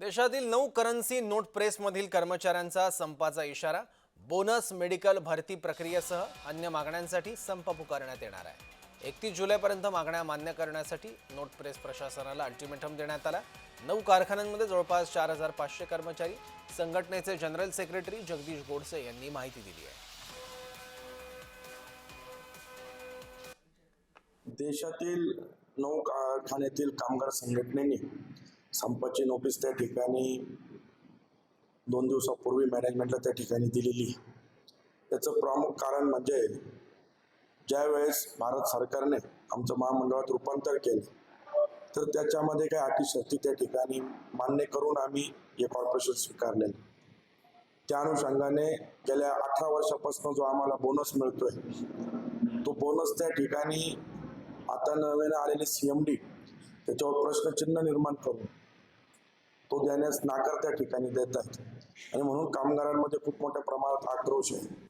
देशातील नऊ currency note प्रेसमधील कर्मचाऱ्यांचा संपाचा इशारा बोनस मेडिकल भरती प्रक्रियेसह अन्य मागण्यांसाठी संप पुकारण्यात येणार आहे. एकतीस जुलैपर्यंत मागण्या मान्य करण्यासाठी नोट प्रेस प्रशासनाला अल्टिमेटम देण्यात आला. नऊ कारखान्यांमध्ये जवळपास चार हजार पाचशे कर्मचारी संघटनेचे जनरल सेक्रेटरी जगदीश गोडसे यांनी माहिती दिली आहे. देशातील नऊ कारखान्यातील कामगार संघटनेने संपाची नोटीस त्या ठिकाणी दोन दिवसापूर्वी मॅनेजमेंटला त्या ठिकाणी दिलेली. त्याचं प्रमुख कारण म्हणजे ज्यावेळेस भारत सरकारने आमचं महामंडळात रूपांतर केलं तर त्याच्यामध्ये काही अटी शर्ती त्या ठिकाणी मान्य करून आम्ही हे कॉर्पोरेशन स्वीकारलेलं. त्या अनुषंगाने गेल्या अठरा वर्षापासून जो आम्हाला बोनस मिळतोय तो बोनस त्या ठिकाणी आता नवीन आलेले डी त्याच्यावर प्रश्नचिन्ह निर्माण करून तो देण्यास नाकार त्या ठिकाणी देत आहेत आणि म्हणून कामगारांमध्ये खूप मोठ्या प्रमाणात आक्रोश आहे.